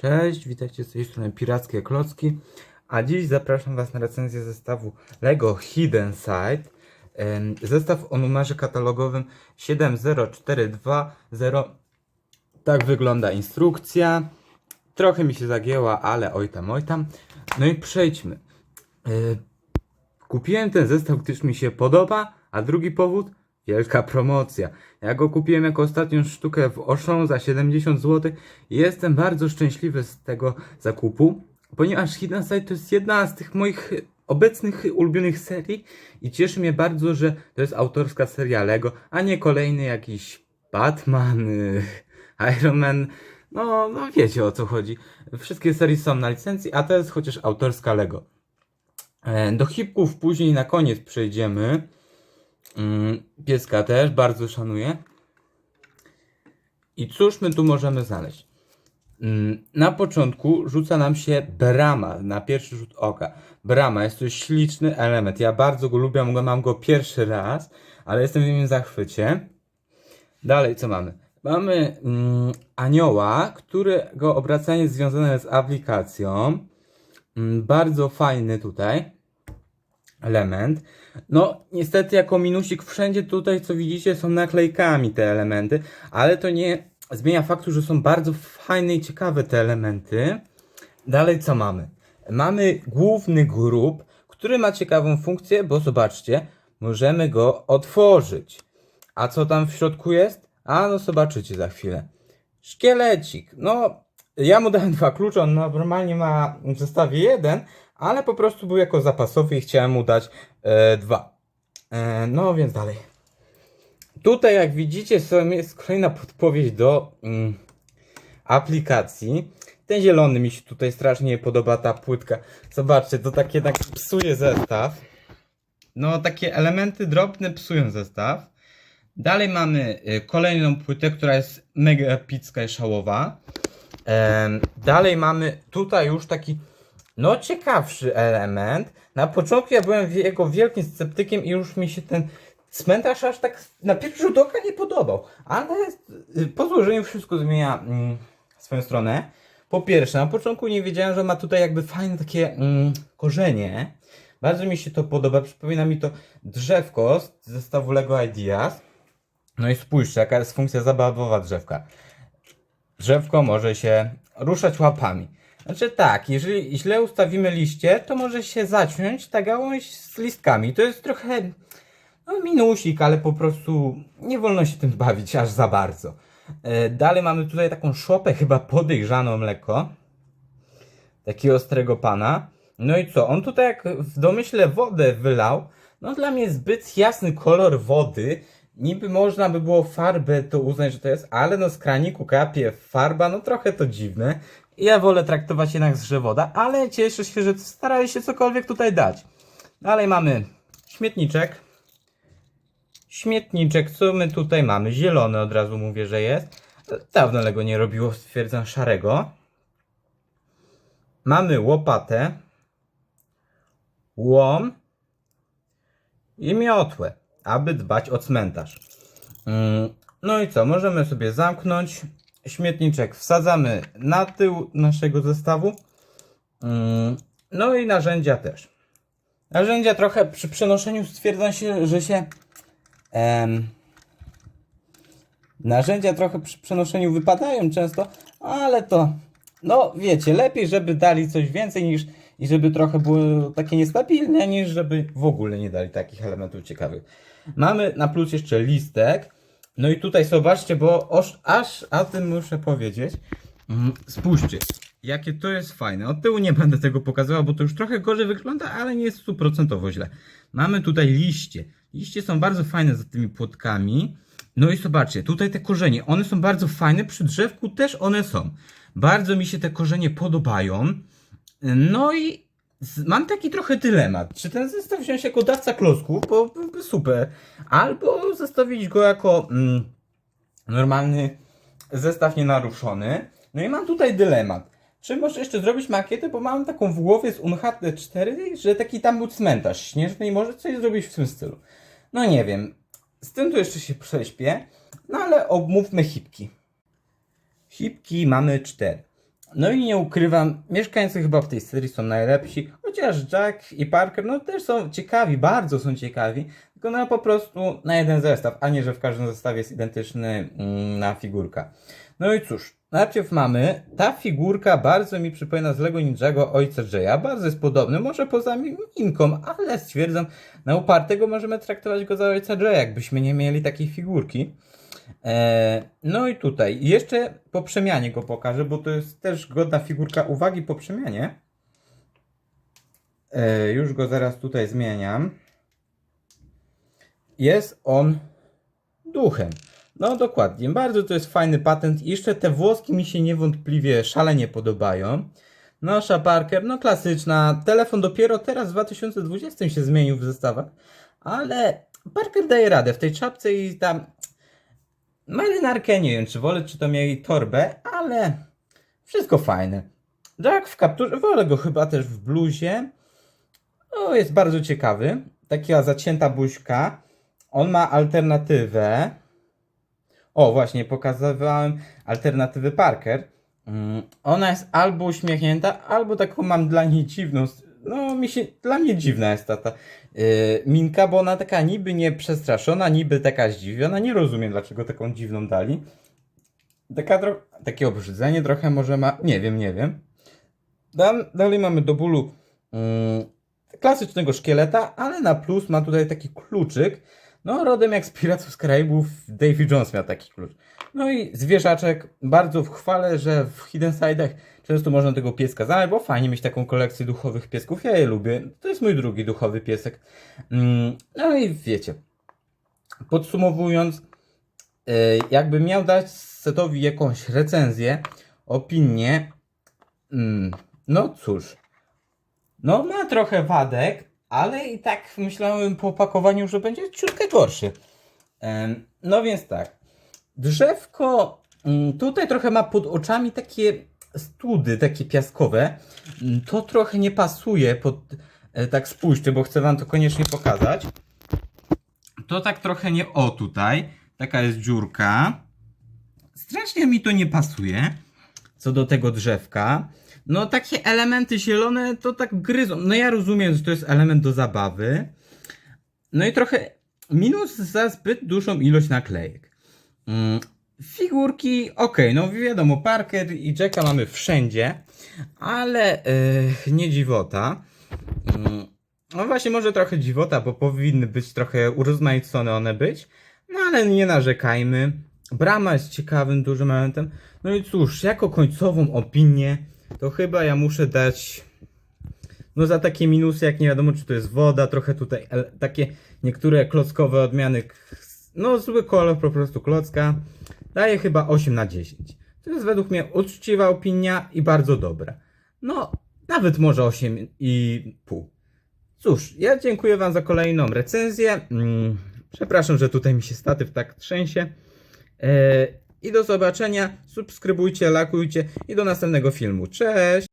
Cześć, witajcie z tej strony Pirackie Klocki. A dziś zapraszam Was na recenzję zestawu LEGO Hidden Side. Zestaw o numerze katalogowym 70420. Tak wygląda instrukcja. Trochę mi się zagięła, ale oj tam, oj tam. No i przejdźmy. E, Kupiłem ten zestaw, gdyż mi się podoba, a drugi powód wielka promocja. Ja go kupiłem jako ostatnią sztukę w Auchan za 70 zł i jestem bardzo szczęśliwy z tego zakupu, ponieważ Hidden Side to jest jedna z tych moich obecnych ulubionych serii i cieszy mnie bardzo, że to jest autorska seria Lego, a nie kolejny jakiś Batman, Iron Man. No, no wiecie o co chodzi. Wszystkie serie są na licencji, a to jest chociaż autorska Lego. E, Do hipków później na koniec przejdziemy. Mm, Pieska też bardzo szanuję. I cóż my tu możemy znaleźć? Mm, Na początku rzuca nam się brama na pierwszy rzut oka. Brama jest to śliczny element. Ja bardzo go lubię, mam go pierwszy raz, ale jestem w nim zachwycie. Dalej co mamy? Mamy mm, anioła, którego obracanie jest związane z aplikacją. Mm, bardzo fajny tutaj element. No, niestety jako minusik wszędzie tutaj, co widzicie, są naklejkami te elementy, ale to nie zmienia faktu, że są bardzo fajne i ciekawe te elementy. Dalej co mamy? Mamy główny grób, który ma ciekawą funkcję, bo zobaczcie, możemy go otworzyć. A co tam w środku jest? A no zobaczycie za chwilę. Szkielecik. No, ja mu dałem dwa klucze, on normalnie ma w zestawie jeden, ale po prostu był jako zapasowy i chciałem mu dać e, dwa. E, no więc dalej. Tutaj jak widzicie jest kolejna podpowiedź do mm, aplikacji. Ten zielony mi się tutaj strasznie podoba ta płytka. Zobaczcie, to tak psuje zestaw. No takie elementy drobne psują zestaw. Dalej mamy y, kolejną płytę, która jest mega epicka i szałowa. Em, dalej mamy tutaj już taki no ciekawszy element. Na początku ja byłem jego wielkim sceptykiem i już mi się ten cmentarz aż tak na pierwszy rzut oka nie podobał. Ale y, po złożeniu wszystko zmienia mm, swoją stronę. Po pierwsze, na początku nie wiedziałem, że ma tutaj jakby fajne takie mm, korzenie. Bardzo mi się to podoba. Przypomina mi to drzewko z zestawu Lego Ideas. No i spójrzcie, jaka jest funkcja zabawowa drzewka. Drzewko może się ruszać łapami. Znaczy tak, jeżeli źle ustawimy liście, to może się zaciąć ta gałąź z listkami. To jest trochę no, minusik, ale po prostu nie wolno się tym bawić aż za bardzo. E, dalej mamy tutaj taką szopę, chyba podejrzaną lekko. Takiego ostrego pana. No i co? On tutaj jak w domyśle wodę wylał. No dla mnie zbyt jasny kolor wody. Niby można by było farbę to uznać, że to jest, ale no z kraniku kapie farba, no trochę to dziwne. Ja wolę traktować jednak z woda, ale cieszę się, że starali się cokolwiek tutaj dać. Dalej mamy śmietniczek. Śmietniczek, co my tutaj mamy? Zielony od razu mówię, że jest. Dawno Lego nie robiło, stwierdzam, szarego. Mamy łopatę, łom i miotłę, aby dbać o cmentarz. Mm, No i co, możemy sobie zamknąć. Śmietniczek wsadzamy na tył naszego zestawu. Mm, No i narzędzia też. Narzędzia trochę przy przenoszeniu stwierdzam się, że się em, narzędzia trochę przy przenoszeniu wypadają często, ale to no wiecie, lepiej żeby dali coś więcej niż i żeby trochę było takie niestabilne, niż żeby w ogóle nie dali takich elementów ciekawych. Mamy na plus jeszcze listek. No i tutaj zobaczcie, bo oż, aż o tym muszę powiedzieć. Mm, Spójrzcie, jakie to jest fajne. Od tyłu nie będę tego pokazywał, bo to już trochę gorzej wygląda, ale nie jest stuprocentowo źle. Mamy tutaj liście. Liście są bardzo fajne za tymi płotkami. No i zobaczcie, tutaj te korzenie, one są bardzo fajne, przy drzewku też one są. Bardzo mi się te korzenie podobają. No i mam taki trochę dylemat. Czy ten zestaw wziąć jako dawca klocków, bo byłby super, albo zostawić go jako mm, normalny zestaw nienaruszony. No i mam tutaj dylemat. Czy może jeszcze zrobić makietę, bo mam taką w głowie z UNHD 4, że taki tam był cmentarz śnieżny i może coś zrobić w tym stylu. No nie wiem. Z tym tu jeszcze się prześpię, no ale omówmy hipki. Hipki mamy cztery. No i nie ukrywam, mieszkańcy chyba w tej serii są najlepsi, chociaż Jack i Parker no też są ciekawi, bardzo są ciekawi, tylko no po prostu na jeden zestaw, a nie, że w każdym zestawie jest identyczny mm, na figurka. No i cóż, najpierw mamy, ta figurka bardzo mi przypomina z Lego Ninjago ojca Jaya, bardzo jest podobny, może poza minką, ale stwierdzam, na upartego możemy traktować go za ojca Jaya, jakbyśmy nie mieli takiej figurki. E, no i tutaj, jeszcze po przemianie go pokażę, bo to jest też godna figurka uwagi po przemianie. E, już go zaraz tutaj zmieniam. Jest on duchem. No dokładnie, bardzo to jest fajny patent. Jeszcze te włoski mi się niewątpliwie szalenie podobają. Nosza Parker, no klasyczna. Telefon dopiero teraz w 2020 się zmienił w zestawach, ale Parker daje radę w tej czapce i tam marynarkę nie wiem, czy wolę, czy to mieli torbę, ale wszystko fajne. Jack w kapturze, wolę go chyba też w bluzie. O, jest bardzo ciekawy. Taka zacięta buźka. On ma alternatywę. O, właśnie, pokazywałem alternatywy Parker. Mm, Ona jest albo uśmiechnięta, albo taką mam dla niej dziwną. No, mi się, dla mnie dziwna jest ta, ta minka, bo ona taka niby nie przestraszona, niby taka zdziwiona. Nie rozumiem, dlaczego taką dziwną dali. Taka tro- takie obrzydzenie trochę może ma. Nie wiem, nie wiem. Dal- dalej mamy do bólu mm, klasycznego szkieleta, ale na plus ma tutaj taki kluczyk. No, rodem jak z Piratów z Karaibów, Davy Jones miał taki klucz. No i zwierzaczek, bardzo chwalę, że w Hidden Side'ach często można tego pieska znaleźć, bo fajnie mieć taką kolekcję duchowych piesków. Ja je lubię. To jest mój drugi duchowy piesek. Mm, No i wiecie, podsumowując, e, jakby miał dać setowi jakąś recenzję, opinię, mm, no cóż, no ma trochę wadek, ale i tak myślałem po opakowaniu, że będzie ciutkę gorszy. No więc tak, drzewko mm, tutaj trochę ma pod oczami takie study, takie piaskowe. Mm, To trochę nie pasuje pod, e, tak spójrzcie, bo chcę wam to koniecznie pokazać. To tak trochę nie o tutaj, taka jest dziurka. Strasznie mi to nie pasuje co do tego drzewka. No takie elementy zielone to tak gryzą. No ja rozumiem, że to jest element do zabawy. No i trochę minus za zbyt dużą ilość naklejek. Mm, Figurki, okej, no wiadomo, Parker i Jacka mamy wszędzie, ale yy, nie dziwota. Mm, No właśnie, może trochę dziwota, bo powinny być trochę urozmaicone one być, no ale nie narzekajmy. Brama jest ciekawym, dużym elementem. No i cóż, jako końcową opinię, to chyba ja muszę dać. No za takie minusy, jak nie wiadomo, czy to jest woda, trochę tutaj takie niektóre klockowe odmiany. No, zły kolor po prostu klocka. Daję chyba 8 na 10. To jest według mnie uczciwa opinia i bardzo dobra. No, nawet może 8,5. Cóż, ja dziękuję Wam za kolejną recenzję. Mm, Przepraszam, że tutaj mi się statyw tak trzęsie. E, I do zobaczenia. Subskrybujcie, lakujcie i do następnego filmu. Cześć!